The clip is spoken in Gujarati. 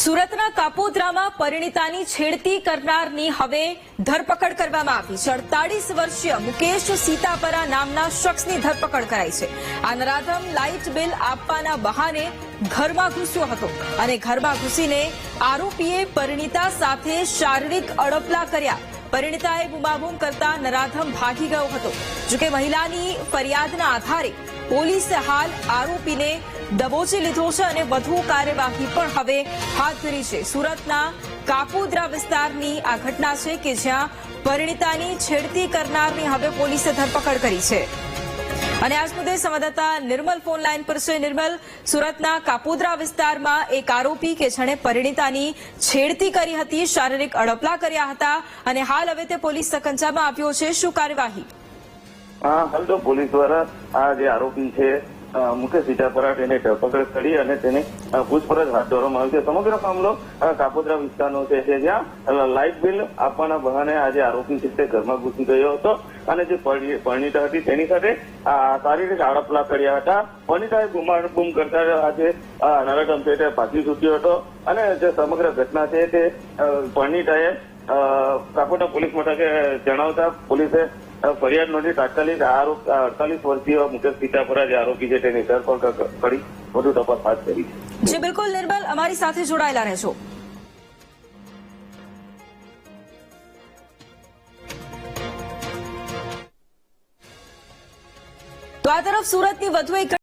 સુરતના કાપોદ્રામાં પરિણીતાની છેડતી કરનારની હવે ધરપકડ કરવામાં આવી છે. અડતાલીસ વર્ષીય મુકેશ સીતાપરા નામના શખ્સની ધરપકડ કરાઈ છે. આ નરાધમ લાઇટ બિલ આપવાના બહાને ઘરમાં ઘૂસ્યો હતો અને ઘરમાં ઘૂસીને આરોપીએ પરિણીતા સાથે શારીરિક અડપલા કર્યા. પરિણીતાએ બુમાબુમ કરતા નરાધમ ભાગી ગયો હતો. જોકે મહિલાની ફરિયાદના આધારે પોલીસે હાલ આરોપીને દબોચી લીધો છે અને વધુ કાર્યવાહી પણ હવે હાથ ધરી છે. સુરતના કાપોદ્રા વિસ્તારની આ ઘટના છે કે જ્યાં પરિણીતાની છેડતી કરનારની હવે પોલીસે ધરપકડ કરી છે. અને આજ મુદ્દે સંવાદદાતા નિર્મલ ફોન લાઈન પર છે. નિર્મલ, સુરતના કાપોદ્રા વિસ્તારમાં એક આરોપી કે જેણે પરિણીતાની છેડતી કરી હતી, શારીરિક અડપલા કર્યા હતા અને હાલ હવે તે પોલીસ સકંજામાં આવ્યો છે. શું કાર્યવાહી? હા, હાલ તો પોલીસ દ્વારા આ જે આરોપી છે મુકેશ સીતાપરા એને ધરપકડ કરી અને તેને પૂછપરછ હાથ ધરવામાં આવી છે. સમગ્ર મામલો કાપોદ્રા વિસ્તારનો છે જ્યાં લાઇટ બિલ આપવાના બહાને આજે આરોપી છે તે ઘરમાં ઘૂસી ગયો હતો અને જે પરણી- હતી તેની સાથે શારીરિક આડપલા કર્યા હતા. પરણીતાએ બૂમાબૂમ કરતા આજે આ નરાધમ છે તે ભાગી છૂટ્યો હતો અને જે સમગ્ર ઘટના છે તે પરણીતાએ કાપોદ્રા પોલીસ મથકે જણાવતા પોલીસે ફરિયાદ નોંધી તાત્કાલિક આરોપ અડતાલીસ વર્ષીય મુકેશ સીતાપરા જે આરોપી છે તેની ધરપકડ કરી વધુ તપાસ હાથ ધરી છે. બિલકુલ નિર્મલ અમારી સાથે જોડાયેલા રહેશો. તો આ તરફ સુરતની વધુ એક